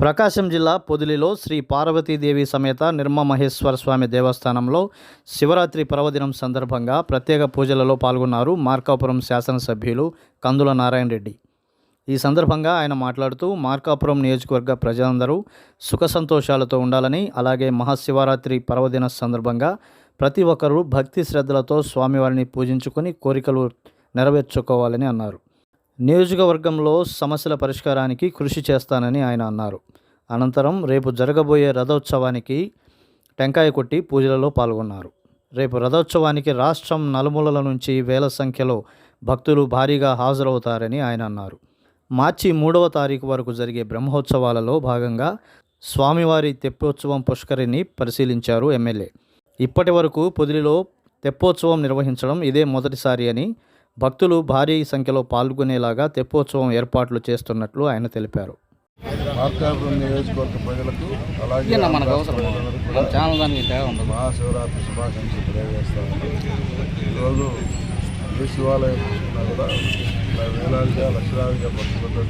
ప్రకాశం జిల్లా పొదిలిలో శ్రీ పార్వతీదేవి సమేత నిర్మమహేశ్వర స్వామి దేవస్థానంలో శివరాత్రి పర్వదినం సందర్భంగా ప్రత్యేక పూజలలో పాల్గొన్నారు మార్కాపురం శాసనసభ్యులు కందుల నారాయణ రెడ్డి. ఈ సందర్భంగా ఆయన మాట్లాడుతూ మార్కాపురం నియోజకవర్గ ప్రజలందరూ సుఖ సంతోషాలతో ఉండాలని అలాగే మహాశివరాత్రి పర్వదిన సందర్భంగా ప్రతి ఒక్కరూ భక్తి శ్రద్ధలతో స్వామివారిని పూజించుకొని కోరికలు నెరవేర్చుకోవాలని అన్నారు. నియోజకవర్గంలో సమస్యల పరిష్కారానికి కృషి చేస్తానని ఆయన అన్నారు. అనంతరం రేపు జరగబోయే రథోత్సవానికి టెంకాయ కొట్టి పూజలలో పాల్గొన్నారు. రేపు రథోత్సవానికి రాష్ట్రం నలుమూలల నుంచి వేల సంఖ్యలో భక్తులు భారీగా హాజరవుతారని ఆయన అన్నారు. మార్చి మూడవ తారీఖు వరకు జరిగే బ్రహ్మోత్సవాలలో భాగంగా స్వామివారి తెప్పోత్సవం పుష్కరిని పరిశీలించారు ఎమ్మెల్యే. ఇప్పటి వరకు పొదిలిలో తెప్పోత్సవం నిర్వహించడం ఇదే మొదటిసారి అని భక్తులు భారీ సంఖ్యలో పాల్గొనేలాగా తెప్పోత్సవం ఏర్పాట్లు చేస్తున్నట్లు ఆయన తెలిపారు. మార్కాపురం నియోజకవర్గ ప్రజలకు అలాగే మహాశివరాత్రి శుభాకాంక్షలు ఈరోజు ఏ శివాలయం చూసుకున్నా కూడా వేలాదిగా లక్షలాదిగా భక్తులతో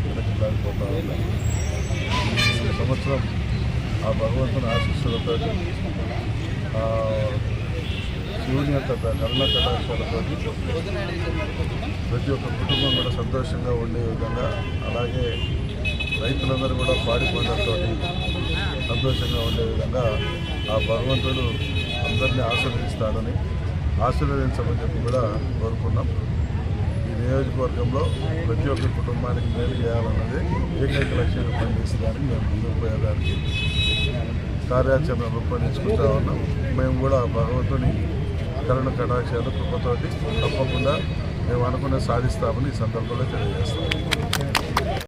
సంవత్సరం ఆ భగవంతుని ఆశీస్సులతో శివుని యొక్క ప్రతి ఒక్క కుటుంబం కూడా సంతోషంగా ఉండే విధంగా అలాగే రైతులందరూ కూడా పాడి పంటలతో సంతోషంగా ఉండే విధంగా ఆ భగవంతుడు అందరినీ ఆశీర్వదిస్తాడని ఆశీర్వదించమని చెప్పి కూడా కోరుకున్నాం. ఈ నియోజకవర్గంలో ప్రతి ఒక్క కుటుంబానికి మేలు చేయాలన్నది ఏకైక లక్ష్యంగా పనిచేసేదానికి మేము ముందుకు పోయేదానికి కార్యాచరణ రూపొందించుకుంటా ఉన్నాం. మేము కూడా భగవంతుని కరుణ కటాక్షాలు కృపతోటి తప్పకుండా మేము అనుకున్న సాధిస్తామని ఈ సందర్భంలో తెలియజేస్తాం.